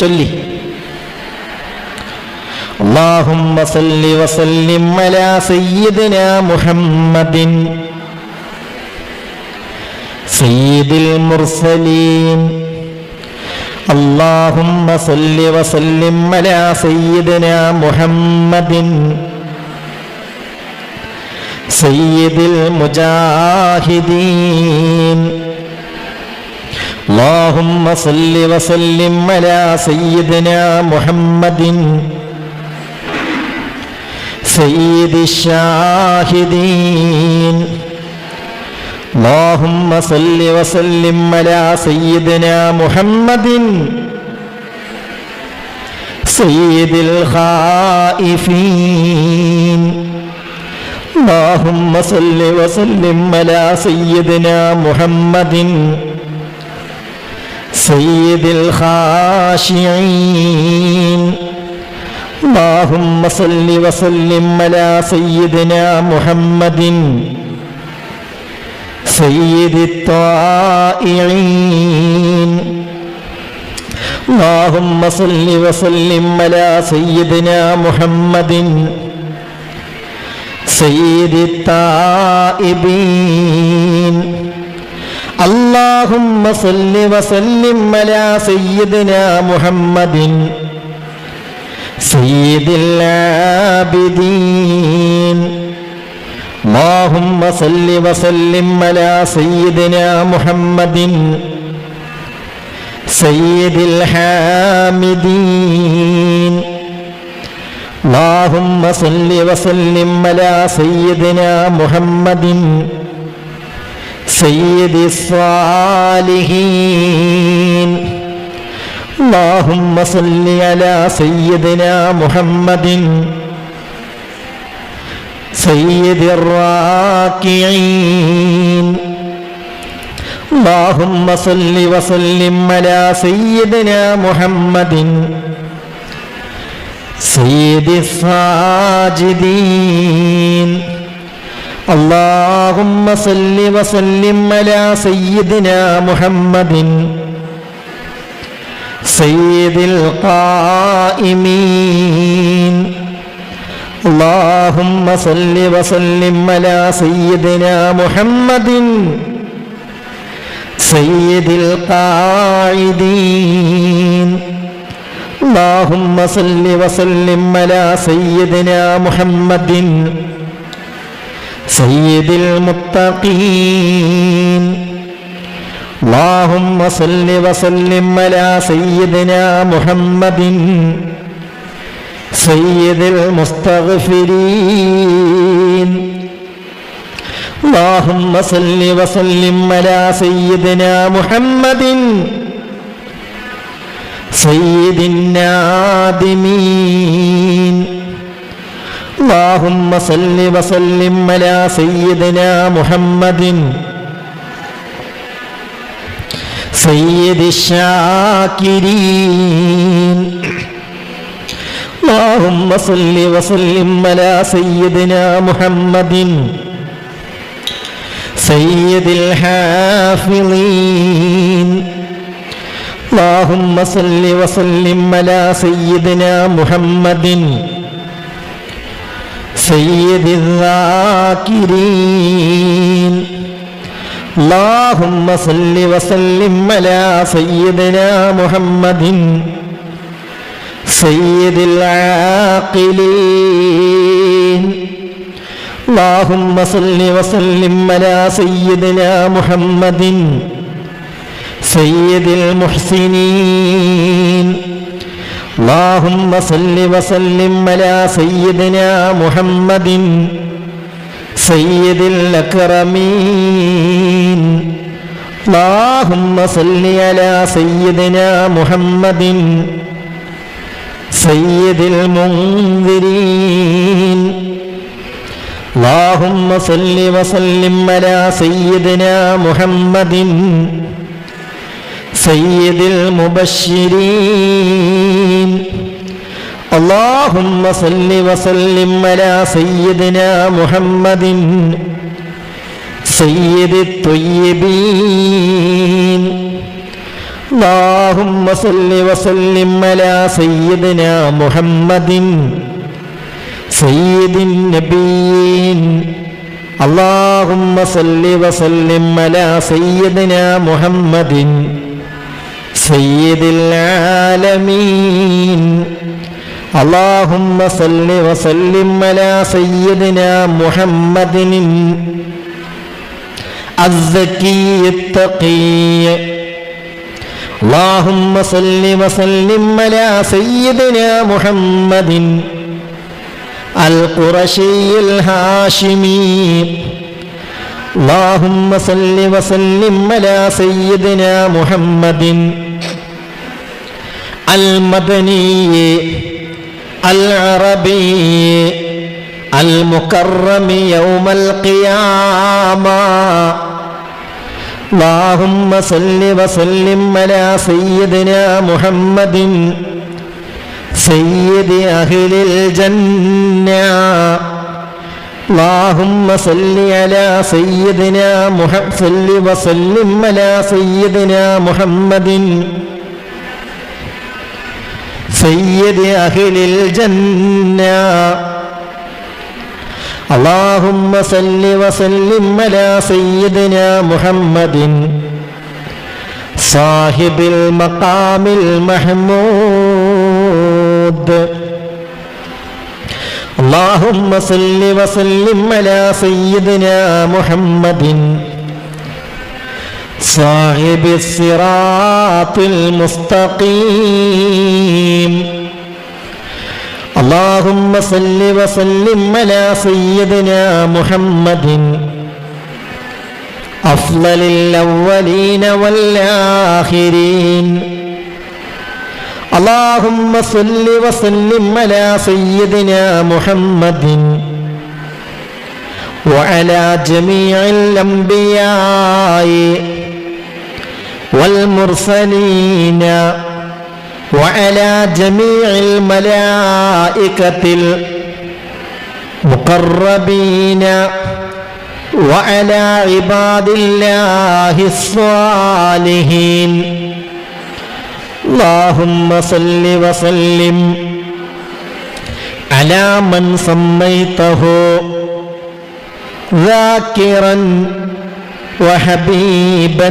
ചൊല്ലി اللهم صل وسلم على سيدنا محمد سيد المرسلين اللهم صل وسلم على سيدنا محمد سيد المجاهدين اللهم صل وسلم على سيدنا محمد. سيد الشاهدين. اللهم صل وسلم على سيدنا محمد. سيد الخائفين. اللهم صل وسلم على سيدنا محمد. سيد الخاشعين. اللهم صل وسلم على سيدنا محمد. سيد الطائعين. اللهم صل وسلم على سيدنا محمد. سيد التائبين. اللهم صل وسلم على سيدنا محمد سيد العابدين اللهم صل وسلم على سيدنا محمد سيد الحامدين اللهم صل وسلم على سيدنا محمد سيد الصالحين. اللهم صل على سيدنا محمد. سيد الراكعين. اللهم صل وسلم على سيدنا محمد. سيد الساجدين. اللهم صل وسلم على سيدنا محمد سيد القائمين اللهم صل وسلم على سيدنا محمد سيد القاعدين اللهم صل وسلم على سيدنا محمد سيد المتقين اللهم صل وسلم على سيدنا محمد سيد المستغفرين اللهم صل وسلم على سيدنا محمد سيد النادمين اللهم صل وسلم على سيدنا محمد. سيد الشاكرين. اللهم صل وسلم على سيدنا محمد. سيد الحافظين. اللهم صل وسلم على سيدنا محمد. سيد الذاكرين اللهم صل وسلم على سيدنا محمد سيد العاقلين اللهم صل وسلم على سيدنا محمد سيد المحسنين اللهم صل وسلم على سيدنا محمد سيد الأكرمين. اللهم صل على سيدنا محمد سيد المنذرين. اللهم صل وسلم على سيدنا محمد سيد المبشرين اللهم صل وسلم على سيدنا محمد سيد الطيبين اللهم صل وسلم على سيدنا محمد سيد النبيين اللهم صل وسلم على سيدنا محمد سيد العالمين اللهم صل وسلم على سيدنا محمد الزكي التقي اللهم صل وسلم على سيدنا محمد القرشي الهاشمي اللهم صل وسلم على سيدنا محمد المدني العربي المكرم يوم القيامة اللهم صل وسلم على سيدنا محمد سيد أهل الجنة اللهم صل على سيدنا محمد صل وسلم على سيدنا محمد سيد أهل الجنة اللهم صل وسلم على سيدنا محمد صاحب المقام المحمود اللهم صل وسلم على سيدنا محمد صاحب الصراط المستقيم. اللهم صل وسلم على سيدنا محمد. أفضل الأولين والآخرين. اللهم صل وسلم على سيدنا محمد. وعلى جميع الأنبياء. والمرسلين وعلى جميع الملائكة المقربين وعلى عباد الله الصالحين. اللهم صل وسلم على من سميته ذاكرا وحبيبا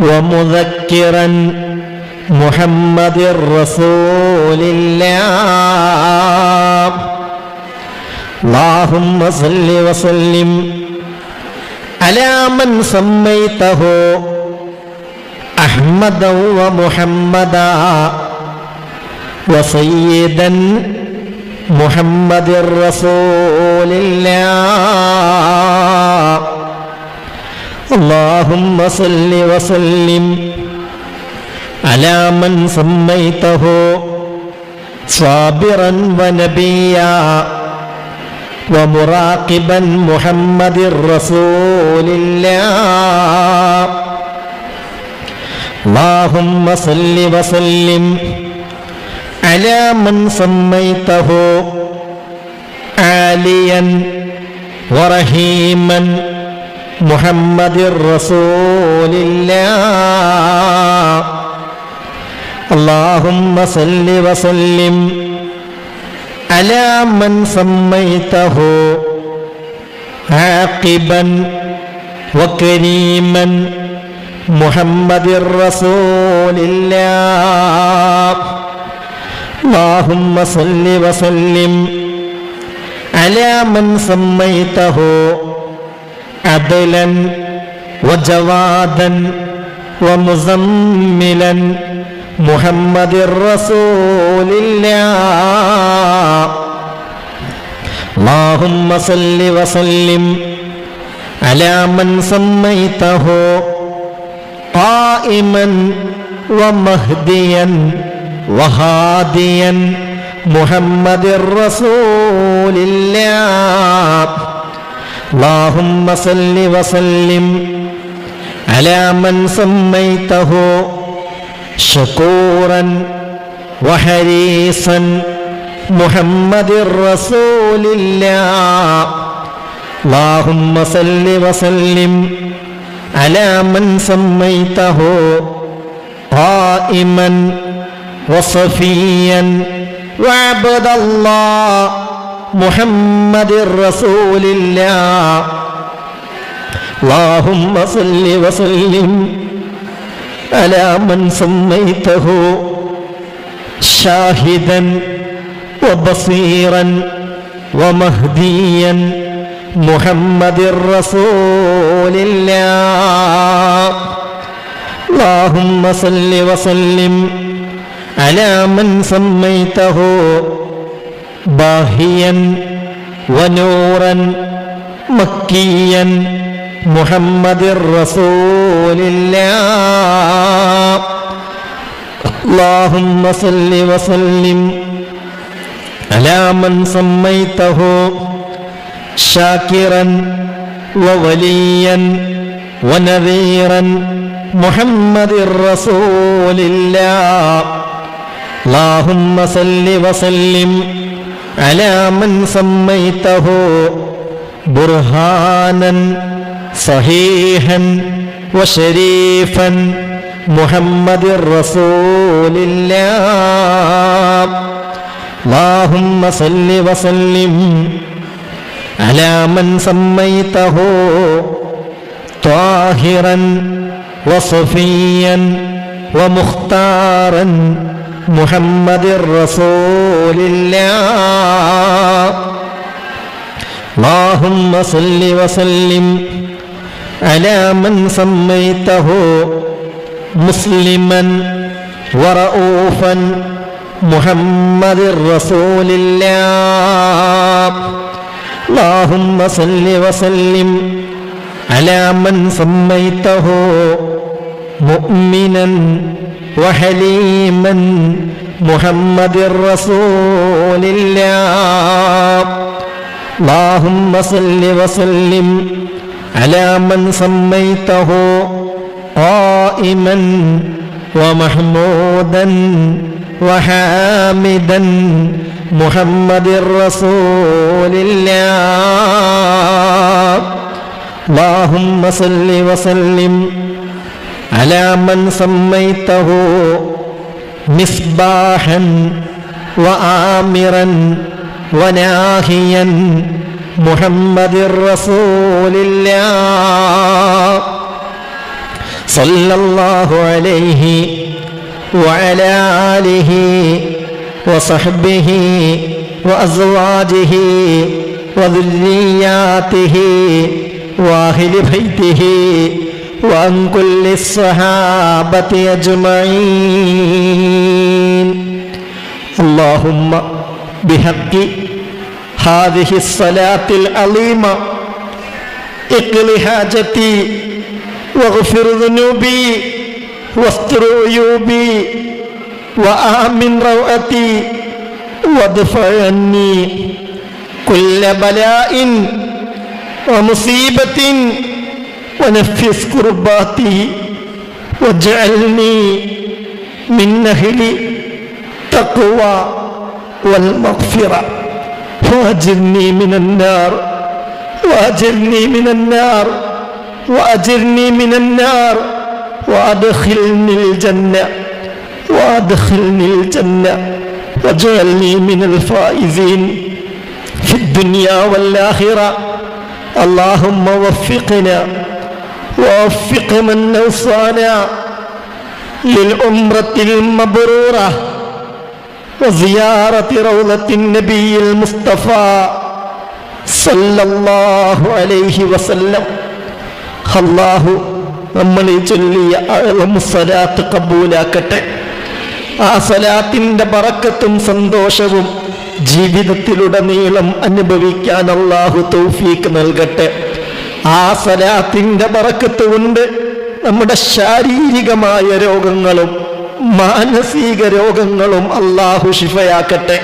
ومذكرا محمد رسول الله. اللهم صل وسلم على من سميته أحمدا ومحمدا وسيدا محمد رسول الله. اللهم صل وسلم على من سميته صابرا ونبيا ومراقبا محمد رسول الله. اللهم صل وسلم على من سميته عاليا ورحيما محمد رسول الله. اللهم صل وسلم على من سميته عاقبا وكريما. محمد رسول الله. اللهم صل وسلم على من سميته عدلا وجوادا ومزملا محمد رسول الله اللهم صل وسلم على من سميته قائما ومهديا وهاديا محمد رسول الله اللهم صل وسلم على من سميته شكورا وحريصا محمد رسول الله. اللهم صل وسلم على من سميته قائما وصفيا. وعبد الله محمد رسول الله. اللهم صل وسلم على من سميته شاهدا وبصيرا ومهديا. محمد رسول الله. اللهم صل وسلم على من سميته باهيا ونورا مكيا محمد رسول الله اللهم صل وسلم على من سميته شاكرا ووليا ونذيرا محمد رسول الله اللهم صل وسلم على من سميته برهانا صحيحا وشريفا محمد رسول الله. اللهم صل وسلم على من سميته طاهرا وصفيا ومختارا. محمد رسول الله. اللهم صل وسلم على من سميته مسلما ورؤوفا محمد رسول الله. اللهم صل وسلم على من سميته مؤمنا وحليما محمد رسول الله اللهم صل وسلم على من سميته قائما ومحمودا وحامدا محمد رسول الله اللهم صل وسلم على من سميته مصباحا وآمرا وناهيا محمد رسول الله صلى الله عليه وعلى آله وصحبه وأزواجه وذرياته وأهل بيته وعن كل الصحابة أجمعين. اللهم بحق هذه الصلاة العظيمة. أقل حاجتي واغفر ذنوبي واستر عيوبي وآمن روعتي وادفع عني كل بلاء ومصيبة ونفس كرباتي واجعلني من أهل التقوى والمغفرة. واجرني من النار واجرني من النار واجرني من النار وادخلني الجنة وادخلني الجنة واجعلني من الفائزين في الدنيا والآخرة. اللهم وفقنا ووفق من أوصانا للأمرة المبرورة وزيارة روضة النبي المصطفى صلى الله عليه وسلم അള്ളാഹു നമ്മൾ ഈ ചൊല്ലിയ സ്വലാത്ത് കബൂലാക്കട്ടെ ആ സലാത്തിന്റെ ബറക്കത്തും സന്തോഷവും ജീവിതത്തിലുടനീളം അനുഭവിക്കാൻ അള്ളാഹു തൗഫീക്ക് നൽകട്ടെ ആ സലാത്തിന്റെ പറക്കത്ത് കൊണ്ട് നമ്മുടെ ശാരീരികമായ രോഗങ്ങളും മാനസിക രോഗങ്ങളും അള്ളാഹു ശിഫയാക്കട്ടെ.